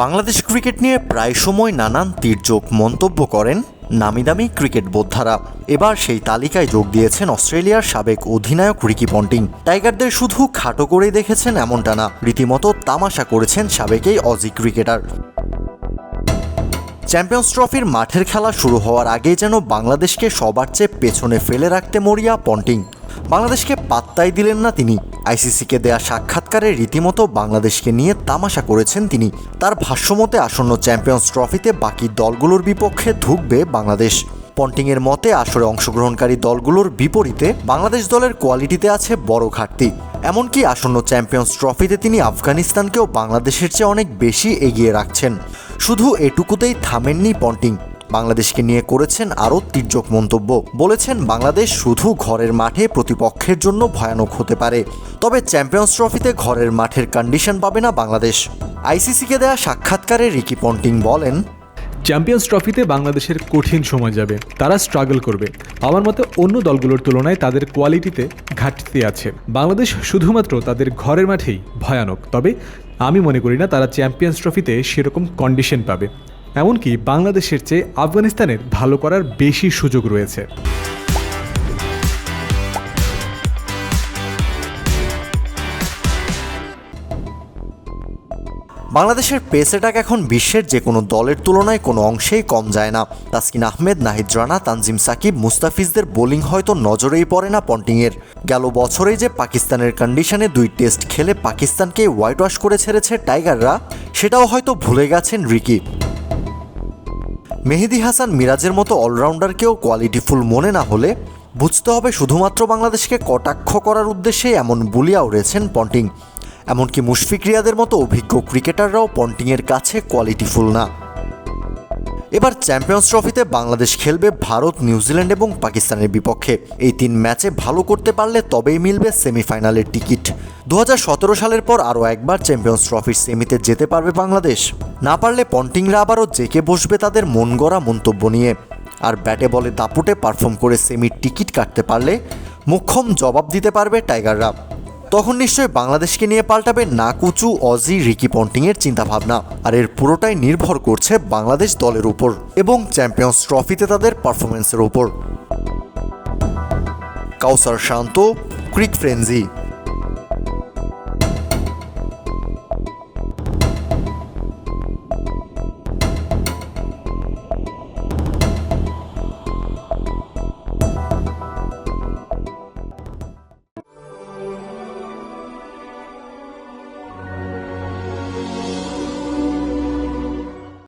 Bangladesh cricket নিয়ে প্রায় সময় নানান তীর্যক মন্তব্য করেন নামি দামি ক্রিকেট বোদ্ধারা। এবার সেই তালিকায় যোগ দিয়েছেন অস্ট্রেলিয়ার সাবেক অধিনায়ক রিকি পন্টিং। টাইগারদের শুধু খাটো করেই দেখেছেন এমনটা না, রীতিমতো তামাশা করেছেন সাবেক এই অজি ক্রিকেটার। চ্যাম্পিয়ন্স ট্রফির মাঠের খেলা শুরু হওয়ার আগেই যেন বাংলাদেশকে সবার চেয়ে পেছনে ফেলে রাখতে মরিয়া পন্টিং। বাংলাদেশকে পাত্তাই দিলেন না তিনি। আইসিসিকে দেয়া সাক্ষাৎকারে রীতিমতো বাংলাদেশকে নিয়ে তামাশা করেছেন তিনি। তার ভাষ্যমতে আসন্ন চ্যাম্পিয়ন্স ট্রফিতে বাকি দলগুলোর বিপক্ষে ধুঁকবে বাংলাদেশ। পন্টিংয়ের মতে, আসরে অংশগ্রহণকারী দলগুলোর বিপরীতে বাংলাদেশ দলের কোয়ালিটিতে আছে বড় ঘাটতি। এমনকি আসন্ন চ্যাম্পিয়ন্স ট্রফিতে তিনি আফগানিস্তানকেও বাংলাদেশের চেয়ে অনেক বেশি এগিয়ে রাখছেন। শুধু এটুকুতেই থামেননি পন্টিং। বাংলাদেশকে নিয়ে করেছেন আরও তির্যক মন্তব্য। বলেছেন, বাংলাদেশ শুধু ঘরের মাঠে প্রতিপক্ষের জন্য ভয়ানক হতে পারে, তবে চ্যাম্পিয়ন্স ট্রফিতে ঘরের মাঠের কন্ডিশন পাবে না বাংলাদেশ। আইসিসিকে দেয়া সাক্ষাৎকারে রিকি পন্টিং বলেন, চ্যাম্পিয়ন্স ট্রফিতে বাংলাদেশের কঠিন সময় যাবে, তারা স্ট্রাগল করবে। আমার মতে, অন্য দলগুলোর তুলনায় তাদের কোয়ালিটিতে ঘাটতি আছে। বাংলাদেশ শুধুমাত্র তাদের ঘরের মাঠেই ভয়ানক, তবে আমি মনে করি না তারা চ্যাম্পিয়ন্স ট্রফিতে সেরকম কন্ডিশন পাবে। এমনকি বাংলাদেশের চেয়ে আফগানিস্তানের ভালো করার বেশি সুযোগ রয়েছে। বাংলাদেশের পেস অ্যাটাক এখন বিশ্বের যে কোনো দলের তুলনায় কোনো অংশেই কম যায় না। তাসকিন আহমেদ, নাহিদ রানা, তানজিম সাকিব, মুস্তাফিজদের বোলিং হয়তো নজরেই পড়ে না পন্টিংয়ের। গেল বছরেই যে পাকিস্তানের কন্ডিশনে দুই টেস্ট খেলে পাকিস্তানকে হোয়াইট ওয়াশ করে ছেড়েছে টাইগাররা, সেটাও হয়তো ভুলে গেছেন রিকি। মেহেদি হাসান মিরাজের মতো অলরাউন্ডারকেও কোয়ালিটিফুল মনে না হলে বুঝতে হবে শুধুমাত্র বাংলাদেশকে কটাক্ষ করার উদ্দেশ্যে এমন বুলিয়া উড়েছেন পন্টিং। এমনকি মুশফিক রিয়াদের মতো অভিজ্ঞ ক্রিকেটাররাও পন্টিংয়ের কাছে কোয়ালিটিফুল না। এবার চ্যাম্পিয়ন্স ট্রফিতে বাংলাদেশ খেলবে ভারত, নিউজিল্যান্ড এবং পাকিস্তানের বিপক্ষে। এই তিন ম্যাচে ভালো করতে পারলে তবেই মিলবে সেমিফাইনালের টিকিট। দু হাজার সতেরো সালের পর আরও একবার চ্যাম্পিয়ন্স ট্রফির সেমিতে যেতে পারবে বাংলাদেশ। না পারলে পন্টিংরা আবারও জেকে বসবে তাদের মন গড়া মন্তব্য নিয়ে। আর ব্যাটে বলে দাপুটে পারফর্ম করে সেমির টিকিট কাটতে পারলে মুখ্যম জবাব দিতে পারবে টাইগাররা। তখন নিশ্চয়ই বাংলাদেশকে নিয়ে পাল্টাবে নাকুচু অজি, রিকি পন্টিংয়ের চিন্তাভাবনা। আর এর পুরোটাই নির্ভর করছে বাংলাদেশ দলের উপর এবং চ্যাম্পিয়ন্স ট্রফিতে তাদের পারফরমেন্সের উপর। কাউসার শান্ত, ক্রিক ফ্রেন্জি